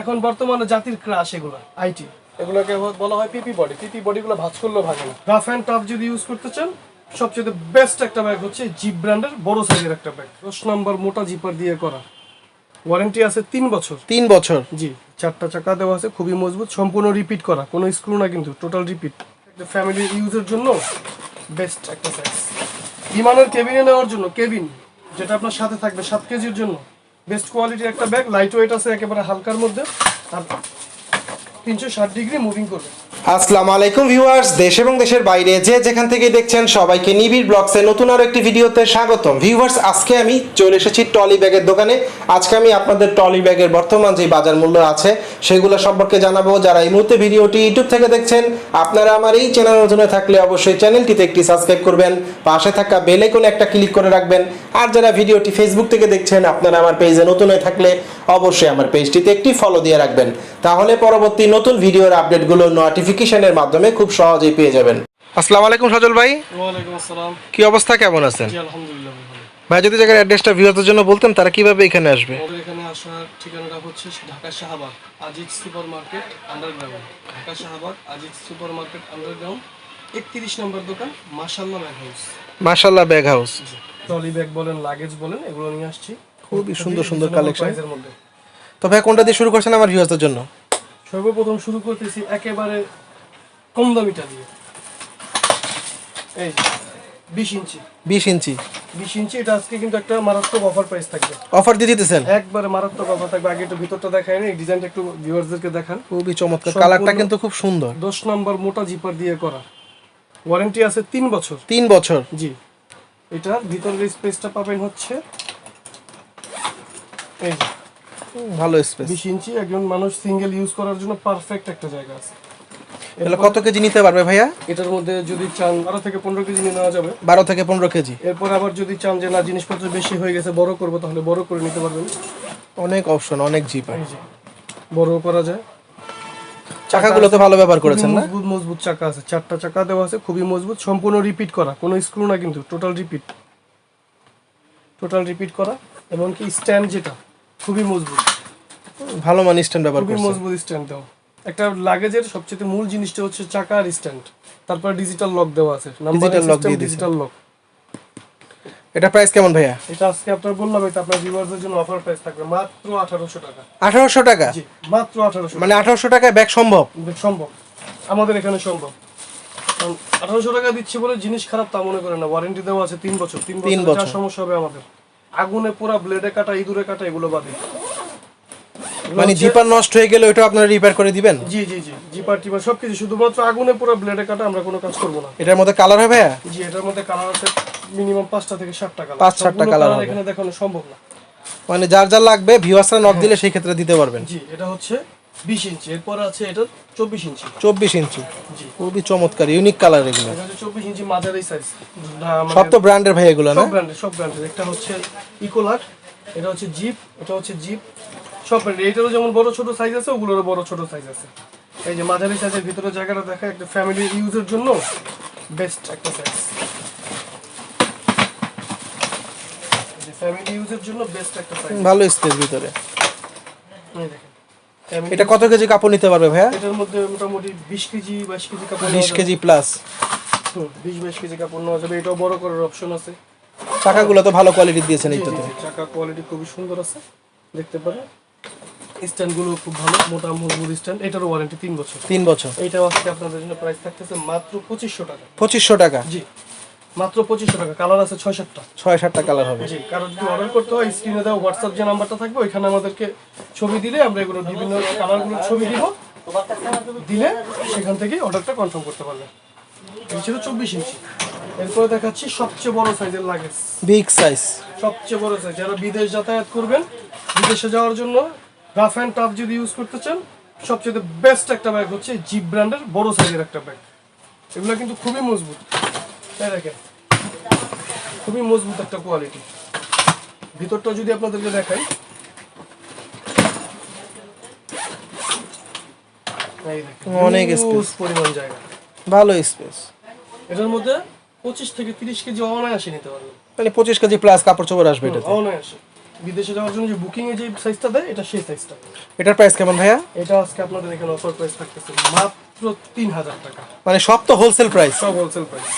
এখন বর্তমানে জাতির ক্রাশ এগুলো আইটি এগুলোকে বলা হয় পিপি বডি পিপি বডিগুলো ভাঁজ করলেও ভাঙে না। রাফ অ্যান্ড টাফ যদি ইউজ করতে চান সবচেয়ে বেস্ট একটা ব্যাগ হচ্ছে জিপ ব্র্যান্ডের বড় সাইজের একটা ব্যাগ দশ নম্বর মোটা জিপার দিয়ে করা। ওয়ারেন্টি আছে তিন বছর। তিন বছর? জি চারটা চাকা দেওয়া আছে খুবই মজবুত সম্পূর্ণ রিপিট করা কোনো স্ক্রু না কিন্তু টোটাল রিপিট একটা ফ্যামিলি ইউজের জন্য বেস্ট একটা সাইজ বিমানের কেবিনে নেওয়ার জন্য কেবিন যেটা আপনার সাথে থাকবে সাত কেজির জন্য। বেস্ট কোয়ালিটির একটা ব্যাগ লাইট ওয়েট আছে একেবারে হালকার মধ্যে। আর তিনশো ষাট ডিগ্রি মুভিং করবে। আসসালামু আলাইকুম ভিউয়ার্স, দেশ এবং দেশের বাইরে যে যেখান থেকে দেখছেন সবাইকে নিবিড় ব্লগসে নতুন আরও একটি ভিডিওতে স্বাগতম। ভিউয়ার্স, আজকে আমি চলে এসেছি টলি ব্যাগের দোকানে। আজকে আমি আপনাদের টলি ব্যাগের বর্তমান যে বাজার মূল্য আছে, সেগুলো সম্পর্কে জানাব। যারা এই মুহূর্তে ভিডিওটি ইউটিউব থেকে দেখছেন, আপনারা আমার এই চ্যানেল নতুনে থাকলে অবশ্যই চ্যানেলটিতে একটি সাবস্ক্রাইব করবেন, পাশে থাকা বেল আইকনে একটা ক্লিক করে রাখবেন। আর যারা ভিডিওটি ফেসবুক থেকে দেখছেন, আপনারা আমার পেজে নতুন হয়ে থাকলে অবশ্যই আমার পেজটিতে একটি ফলো দিয়ে রাখবেন। তাহলে পরবর্তী নতুন ভিডিওর আপডেটগুলো নোটিফিকেশনের মাধ্যমে খুব সহজেই পেয়ে যাবেন। আসসালামু আলাইকুম সজল ভাই। আসসালাম। কি অবস্থা? কেমন আছেন? জি আলহামদুলিল্লাহ ভাই যদি জায়গার অ্যাড্রেসটা ভিউয়ারদের জন্য বলতেন তারা কীভাবে এখানে আসবে? এখানে আসার ঠিকানাটা হচ্ছে Dhaka Shahbag Aziz super market underground Dhaka Shahbag Aziz super market underground একত্রিশ নম্বর দোকান Mashallah bag house. Mashallah bag house. Trolley bag বলেন লাগেজ বলেন এগুলো নিয়ে আসছি। খুবই সুন্দর সুন্দর কালেকশন এর মধ্যে। তো ভাই কোনটা দিয়ে শুরু করছেন আমার ভিউয়ারদের জন্য? সর্বপ্রথম শুরু করতেছি একেবারে কম দামিটা দিয়ে। এই বিশ ইঞ্চি। বিশ ইঞ্চি। বিশ ইঞ্চি এটা আজকে কিন্তু একটা মারাত্মক অফার প্রাইস থাকবে। অফার দিয়ে দিতেছেন? একবারে মারাত্মক অফার থাকবে। আগে একটু ভিতরটা দেখায় ডিজাইনটা একটু ভিউয়ারদেরকে দেখান। খুবই চমৎকার। কালারটা কিন্তু খুব সুন্দর। দশ নম্বর মোটা জিপার দিয়ে করা। ওয়ারেন্টি আছে তিন বছর। তিন বছর। জি। এটার ভিতরের স্পেসটা পাবেন হচ্ছে এই ভালো স্পেস বিশ ইঞ্চি। একজন মানুষ সিঙ্গেল ইউজ করার জন্য পারফেক্ট একটা জায়গা আছে। তাহলে কত কেজি নিতে পারবে ভাইয়া? এটার মধ্যে যদি চান বারো থেকে পনেরো কেজি নেওয়া যাবে। বারো থেকে পনেরো কেজি। এরপর আবার যদি চান যে না জিনিসপত্র বেশি হয়ে গেছে বড় করব তাহলে বড় করে নিতে পারবেন। অনেক অপশন অনেক এই বড় করা যায়। চাকাগুলো তো ভালো ব্যবহার করেছেন না? মজবুত মজবুত চাকা আছে। চারটা চাকা দেওয়া আছে খুবই মজবুত। সম্পূর্ণ রিপিট করা কোনো স্ক্রু না কিন্তু টোটাল রিপিট টোটাল রিপিট করা এমনকি স্ট্যান্ড যেটা খুবই মজবুত। ভালো মান স্ট্যান্ড ব্যবহার খুবই মজবুত স্ট্যান্ড দেওয়া। একটা লাগেজের সবচেয়ে মূল জিনিসটা হচ্ছে চাকা আর স্ট্যান্ড তারপর ডিজিটাল লক দেওয়া আছে। নাম্বার দিয়ে ডিজিটাল লক এটা প্রাইস কেমন ভাইয়া? এটা আজকে আপনার বললাম এটা আপনার ভিউয়ারদের জন্য অফার প্রাইস থাকবে মাত্র আঠারোশো টাকা। আঠারোশো টাকা? জি মাত্র আঠারোশো মানে আঠারোশো টাকায় ব্যাগ সম্ভব? ব্যাগ সম্ভব। আমাদের এখানে সম্ভব। আঠারোশো টাকা দিচ্ছি বলে জিনিস খারাপ তা মনে করে না। ওয়ারেন্টি দেওয়া আছে তিন বছর। তিন বছর সমস্যা হবে আমাদের। আগুনে পুরা ব্লেডে কাটা ইঁদুরে কাটা এগুলো বাদে। মানে জিপার নষ্ট হয়ে গেলে ওটা আপনারা রিপেয়ার করে দিবেন? জি জি জি। জিপার টিপার সবকিছু। শুধুমাত্র আগুনে পুরো ব্লেডে কাটা আমরা কোনো কাজ করব না। এটার মধ্যে কালার হবে? ভাইয়া জি এটার মধ্যে কালার আছে মিনিমাম পাঁচটা থেকে সাতটা কালার পাঁচ, সাতটা কালার হবে। এখানে দেখানো সম্ভব না। মানে যার যার লাগবে ভিউয়ার্সরা নক দিলে সেই ক্ষেত্রে দিতে পারবেন। জি এটা হচ্ছে বিশ ইঞ্চি। এরপরে আছে এটা চব্বিশ ইঞ্চি। চব্বিশ ইঞ্চি। জি। খুবই চমৎকার ইউনিক কালার এগুলো। এটা হচ্ছে চব্বিশ ইঞ্চি মাঝারি সাইজ সব তো ব্র্যান্ডের ভাই এগুলো না? সব ব্র্যান্ডের সব ব্র্যান্ডের একটা হচ্ছে ইকোলার এটা হচ্ছে জিপ এটা হচ্ছে জিপ সব ব্র্যান্ডের এটারও যেমন বড় ছোট সাইজ আছে ওগুলোরও বড় ছোট সাইজ আছে। এই যে মাঝারি সাইজের ভিতরে জায়গাটা দেখা একটা ফ্যামিলি ইউজের জন্য বেস্ট একটা সাইজ ফ্যামিলি ইউজের জন্য বেস্ট একটা সাইজ ভালো স্পেস ভিতরে। এই দেখেন এটা কত কেজি কাপড় নিতে পারবে ভাইয়া? এটার মধ্যে মোটামুটি বিশ কেজি বাইশ কেজি কাপড় বিশ কেজি প্লাস বিশ বাইশ কেজি কাপড় নেওয়া যাবে। এটাও বড় করার অপশন আছে। চাকাগুলো তো ভালো কোয়ালিটি দিয়েছেন এইটাতে চাকা কোয়ালিটি খুবই সুন্দর আছে দেখতে পারেন। স্ট্যান্ডগুলো খুব ভালো মোটা মজবুত স্ট্যান্ড। এটারও ওয়ারেন্টি তিন বছর। তিন বছর। এইটাও আজকে আপনাদের জন্য প্রাইস থাকতেছে মাত্র পঁচিশশো টাকা। পঁচিশশো টাকা। জি মাত্র পঁচিশশো টাকা। কালার আছে ছয় সাতটা। ছয় সাতটা কালার হবে। জি কারণ যদি অর্ডার করতে হয় স্ক্রিনে দেওয়া হোয়াটসঅ্যাপ যে নাম্বারটা থাকবে ওইখানে আমাদেরকে ছবি দিলে আমরা এগুলো বিভিন্ন কালারগুলোর ছবি দিব। দিলে সেখান থেকে অর্ডারটা কনফার্ম করতে পারবেন ছিল চব্বিশ ইঞ্চি এরপরে দেখাচ্ছি সবচেয়ে বড় সাইজের লাগেজ বিগ সাইজ সবচেয়ে বড় সাইজ যারা বিদেশ যাতায়াত করবেন বিদেশে যাওয়ার জন্য রাফ অ্যান্ড টাফ যদি ইউজ করতে চান সবচেয়ে বেস্ট একটা ব্যাগ হচ্ছে জিপ ব্র্যান্ডের বড় সাইজের একটা ব্যাগ এগুলো কিন্তু খুবই মজবুত। তাই দেখেন খুবই মজবুত একটা কোয়ালিটি ভিতরটা যদি আপনাদেরকে দেখাই অনেক space। পরিমাণ জায়গা। ভালো স্পেস এটার মধ্যে পঁচিশ থেকে তিরিশ কেজি অনায়াসে নিতে পারবেন। মানে পঁচিশ কেজি প্লাস কাপড় চোপড় আসবে এটাতে। অনায়াসে। বিদেশে যাওয়ার জন্য যে বুকিং এ যে সাইজটা দেয় এটা সেই সাইজটা এটার প্রাইস কেমন ভাইয়া? এটা আজকে আপনাদের এখানে অফার প্রাইস থাকতেছে মাত্র তিন হাজার টাকা। মানে সব তো হোলসেল প্রাইস সব হোলসেল প্রাইস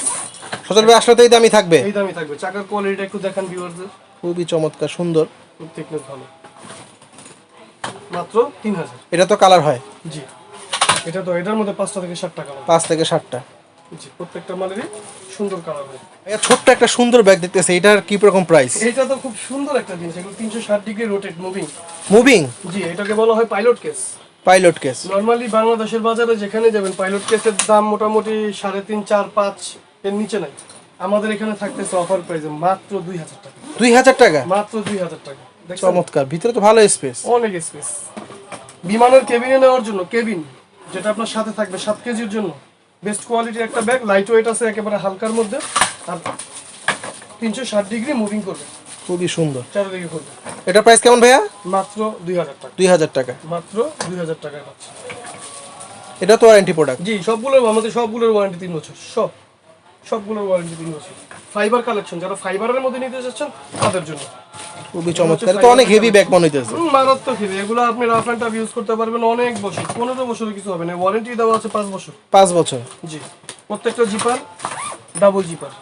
সজল ভাই আসলে তো এই দামই থাকবে? এই দামই থাকবে। চাকার কোয়ালিটিটা একটু দেখান ভিউয়ারদের খুবই চমৎকার সুন্দর। থিকনেস ভালো। মাত্র তিন হাজার এটা তো কালার হয়? জি। এটা তো এটার মধ্যে পাঁচটা থেকে ষাট টাকা পাঁচ থেকে ষাটটা জি প্রত্যেকটা মালেরই সুন্দর কালার হয়। ছোট্ট একটা সুন্দর ব্যাগ দেখতেছে এটার কি রকম প্রাইস এটা তো খুব সুন্দর একটা জিনিস এগুলো ডিগ্রি রোটেট মুভিং মুভিং জি এটাকে বলা হয় pilot case pilot case normally বাংলাদেশের বাজারে যেখানে যাবেন পাইলট কেসের দাম মোটামুটি সাড়ে তিন চার পাঁচ এর নিচে নাই। আমাদের এখানে থাকতেছে অফার প্রাইসে মাত্র দুই হাজার টাকা। দুই হাজার টাকা? মাত্র দুই হাজার টাকা? চমৎকার ভিতরে তো ভালো স্পেস অনেক স্পেস বিমানের কেবিনে নেওয়ার জন্য কেবিন যেটা আপনার সাথে থাকবে সাত কেজির জন্য। বেস্ট কোয়ালিটির একটা ব্যাগ লাইট ওয়েট আছে একেবারে হালকার মধ্যে। আর তিনশো ষাট ডিগ্রি মুভিং করবে। খুবই সুন্দর। চারিদিকে করবে। এটার প্রাইস কেমন ভাইয়া? মাত্র দুই হাজার টাকা। দুই হাজার টাকা। মাত্র দুই হাজার টাকায় পাচ্ছে। এটা তো ওয়ারেন্টি প্রোডাক্ট জি সবগুলোর আমাদের সবগুলোর ওয়ারেন্টি তিন বছর। সব। সবগুলোর ওয়ারেন্টি তিন বছর। ফাইবার কালেকশন যারা ফাইবারের মধ্যে নিতে চাচ্ছেন তাদের জন্য। খুবই চমৎকার। তো অনেক হেভি ব্যাগ মনে হইতেছে। মারাত্মক হিরে এগুলো আপনি রাফ অ্যান্ড টাফ ইউজ করতে পারবেন অনেক বছর। পনেরো বছরের কিছু হবে না। ওয়ারেন্টি দেওয়া আছে পাঁচ বছর। পাঁচ বছর। জি। প্রত্যেকটা জিপার ডাবল জিপার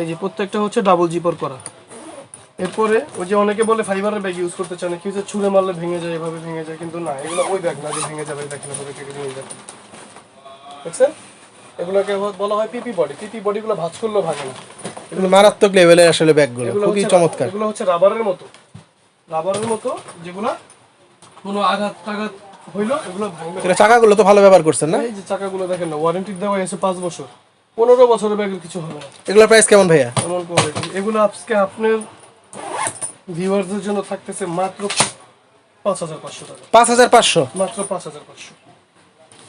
এই যে প্রত্যেকটা হচ্ছে ডাবল জিপার করা। এরপরে ওই যে অনেকে বলে ফাইবারের ব্যাগ ইউজ করতে চায় না। কি হচ্ছে? ছুঁড়ে মারলে ভেঙে যায় এভাবে ভেঙে যায়। কিন্তু না এগুলো ওই ব্যাগ না যে ভেঙে যাবে দেখেন এভাবে কেটে ভেঙে যাবে দেখছেন? এগুলোকে বলা হয় পিপি বডি পিপি বডিগুলো ভাঁজ করলেও ভাঙে না। এগুলো মারাত্মক লেভেলের আসলে ব্যাগগুলো খুবই চমৎকার। এগুলো হচ্ছে রাবারের মতো রাবারের মতো যেগুলো কোনো আঘাত টাঘাত হইল এগুলো। এটা চাকাগুলো তো ভালো ব্যবহার করছেন না? এই যে চাকাগুলো দেখেন না ওয়ারেন্টি দেওয়া আছে পাঁচ বছর। পনেরো বছরের ব্যাগের কিছু হবে না। এগুলোর প্রাইস কেমন ভাইয়া? কেমন কোয়ালিটি এগুলো আজকে আপনার ভিউয়ারদের জন্য থাকতেছে মাত্র পাঁচ হাজার পাঁচশো টাকা। পাঁচ হাজার পাঁচশো? মাত্র পাঁচ হাজার পাঁচশো।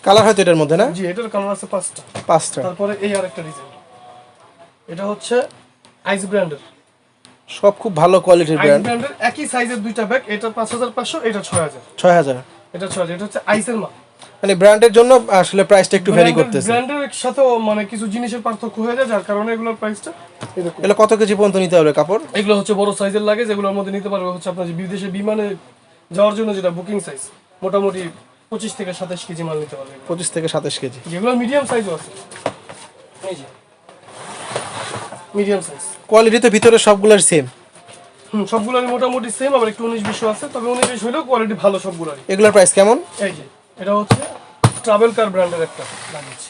কালার হয়তো এটার মধ্যে না? জি এটার কালার আছে পাঁচটা। পাঁচটা। তারপরে এই আরেকটা ডিজাইন এটা হচ্ছে আইস ব্র্যান্ডের। সব খুব ভালো কোয়ালিটির আইস ব্র্যান্ড। ব্র্যান্ডের একই সাইজের দুইটা ব্যাগ এটা পাঁচ হাজার পাঁচশো এটা ছয় হাজার। ছয় হাজার। এটা ছয় হাজার এটা হচ্ছে আইসের মাল। মানে ব্র্যান্ডের জন্য আসলে প্রাইসটা একটু ভ্যারি করতেছে। ব্র্যান্ডের সাথেও মানে কিছু জিনিসের পার্থক্য হয়ে যায় যার কারণে এগুলোর প্রাইসটা এরকম। এগুলো কত কেজি পর্যন্ত নিতে হবে কাপড়? এগুলো হচ্ছে বড় সাইজের লাগে যেগুলোর মধ্যে নিতে পারবে হচ্ছে আপনার বিদেশে বিমানে যাওয়ার জন্য যেটা বুকিং সাইজ মোটামুটি পঁচিশ থেকে সাতাশ কেজি মাল নিতে পারবে। পঁচিশ থেকে সাতাশ কেজি। যেগুলো মিডিয়াম সাইজও আছে। এই যে মিডিয়াম সাইজ কোয়ালিটি তো ভিতরে সবগুলোর সেম হুম সবগুলোর মোটামুটি সেম আবার একটু উনিশ বিশও আছে। তবে উনিশ বিশ হলেও কোয়ালিটি ভালো সবগুলোরই। এগুলোর প্রাইস কেমন? এই যে এটা হচ্ছে ট্রাভেল কার ব্র্যান্ডের একটা লাগিয়েছি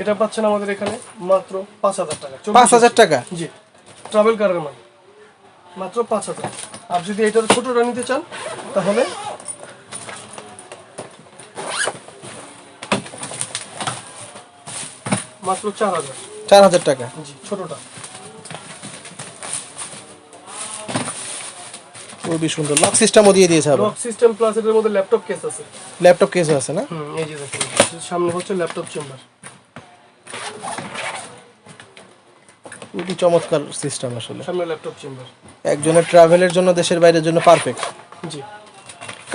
এটা পাচ্ছেন আমাদের এখানে মাত্র পাঁচ হাজার টাকা। পাঁচ হাজার টাকা? জি ট্রাভেল কারের মাল। মাত্র পাঁচ হাজার। আর যদি এটার ছোটটা নিতে চান তাহলে মাত্র চার হাজার। চার হাজার টাকা। জি ছোটটা। খুবই সুন্দর। লক সিস্টেমও দিয়ে দিয়েছে আবার। লক সিস্টেম প্লাস এটার মধ্যে ল্যাপটপ কেস আছে। ল্যাপটপ কেসও আছে না? হুম এই যে দেখুন সামনে হচ্ছে ল্যাপটপ চেম্বার খুবই চমৎকার সিস্টেম আসলে। সামনে ল্যাপটপ চেম্বার একজনের ট্রাভেলের জন্য দেশের বাইরের জন্য পারফেক্ট জি।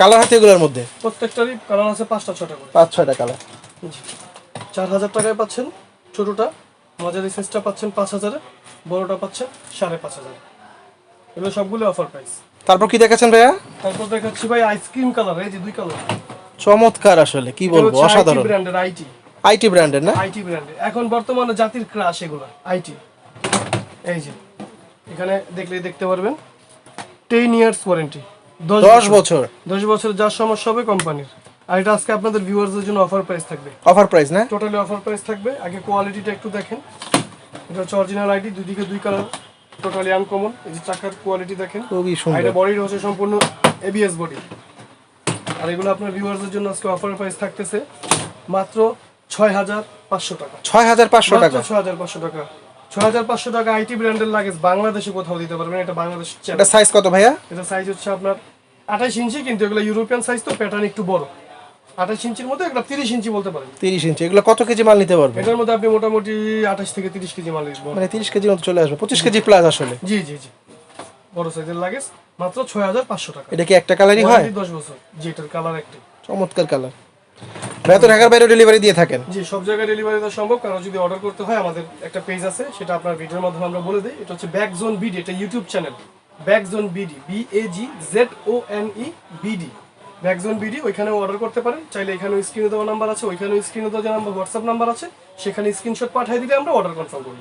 কালার হাতে এগুলোর মধ্যে? প্রত্যেকটারই কালার আছে পাঁচটা ছটা করে। পাঁচ ছয়টা কালার জি। চার হাজার টাকায় পাচ্ছেন ছোটটা মাঝারি সাইজটা পাচ্ছেন পাঁচ হাজারে বড়টা পাচ্ছেন সাড়ে পাঁচ হাজার। এগুলো সবগুলো অফার প্রাইস তারপর কি দেখাচ্ছেন ভাইয়া? তারপর দেখাচ্ছি ভাই আইসক্রিম কালার এই যে দুই কালার চমৎকার আসলে কি বলব অসাধারণ। ব্র্যান্ডের আইটি আইটি ব্র্যান্ডের না? আইটি ব্র্যান্ডের এখন বর্তমানে জাতির ক্রাশ এগুলো আইটি এই যে এখানে দেখলে দেখতে পারবেন টেন ইয়ার্স ওয়ারেন্টি দশ বছর। দশ বছর যা সমস্যা হবে কোম্পানির আর এটা আজকে আপনাদের ভিউয়ার্সদের জন্য অফার প্রাইস থাকবে। অফার প্রাইস না? টোটালি অফার প্রাইস থাকবে। আগে কোয়ালিটিটা একটু দেখেন। এটা হচ্ছে অরিজিনাল আইডি দুদিকে দুই কালার টোটালি আনকমন এই যে চাকার কোয়ালিটি দেখেন। খুবই সুন্দর। এটা বডিটা হচ্ছে সম্পূর্ণ এবিএস বডি আর এগুলো আপনার ভিউয়ার্সদের জন্য আজকে অফার প্রাইস থাকতেছে মাত্র ছয় হাজার পাঁচশো টাকা। ছয় হাজার পাঁচশো টাকা। ছয় হাজার পাঁচশো টাকা। ছয় হাজার পাঁচশো টাকা আইটি ব্র্যান্ডের লাগেজ বাংলাদেশে কোথাও দিতে পারবেন। এটা বাংলাদেশ এটা সাইজ কত ভাইয়া? এটা সাইজ হচ্ছে আপনার আঠাশ ইঞ্চি কিন্তু এগুলো ইউরোপিয়ান সাইজ তো প্যাটার্ন একটু বড়। আঠাশ ইঞ্চির মধ্যে এগুলো তিরিশ ইঞ্চি বলতে পারেন। তিরিশ ইঞ্চি এগুলো কত কেজি মাল নিতে পারবে এটার মধ্যে আপনি মোটামুটি আঠাশ থেকে তিরিশ কেজি মাল নিতে। মানে তিরিশ কেজি মতো চলে আসবে পঁচিশ কেজি প্লাস আসলে। জি জি জি। বড় সাইজের লাগেজ মাত্র ছয় হাজার পাঁচশো টাকা। এটা কি একটা কালারই হয়? Warranty দশ বছর। জি এটার কালার একটি। চমৎকার কালার ভাইয়া তো ঢাকার বাইরে ডেলিভারি দিয়ে থাকেন? জি সব জায়গায় ডেলিভারি দেওয়া সম্ভব। কারণ যদি অর্ডার করতে হয় আমাদের একটা পেজ আছে সেটা আপনার ভিডিওর মাধ্যমে আমরা বলে দিই। এটা হচ্ছে ব্যাক জোন বিডি এটা YouTube channel bag zone BD B A G Z O N E BD bag zone BD ওইখানেও অর্ডার করতে পারেন। চাইলে এখানেও স্ক্রিনে দেওয়া নাম্বার আছে, ওইখানেও স্ক্রিনে দেওয়া যে নাম্বার হোয়াটসঅ্যাপ নাম্বার আছে, সেখানে স্ক্রিনশট পাঠিয়ে দিলে আমরা অর্ডার কনফার্ম করব।